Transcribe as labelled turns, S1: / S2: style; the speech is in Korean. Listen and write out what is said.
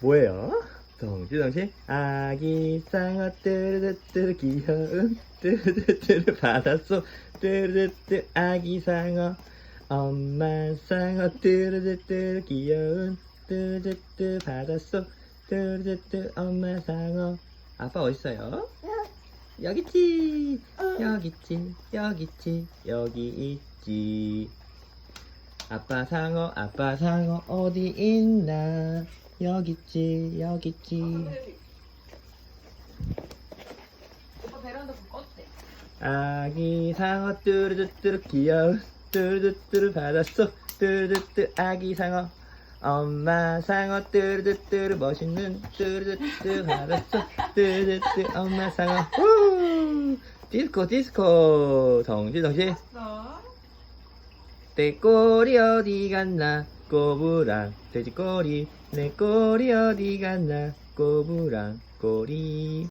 S1: 뭐예요? 덩실덩실 아기 상어 뚜르르뚜르 귀여운 뚜르르뚜르 바닷속 뚜르르뚜 아기 상어. 엄마 상어 뚜르르뚜르 귀여운 뚜르르뚜 바닷속 뚜르르뚜 엄마 상어. 아빠 어딨어요? 여기 있지. 여기 있지 여기 있지. 여기 있지. 아빠 상어 아빠 상어 어디 있나 여기 있지 여기 있지.
S2: 오빠 베란다.
S1: 아기 상어 뚜르르뚜르 귀여운 뚜르르뚜르 바닷속 뚜르르뚜 아기 상어. 엄마 상어 뚜르르뚜르 멋있는 뚜르르뚜 바닷속 뚜르르뚜 엄마 상어. 후 디스코 디스코. 덩실덩실
S2: 어?
S1: 내 꼬리 어디 갔나 꼬부랑 돼지 꼬리. 내 꼬리 어디 갔나? 꼬부랑 꼬리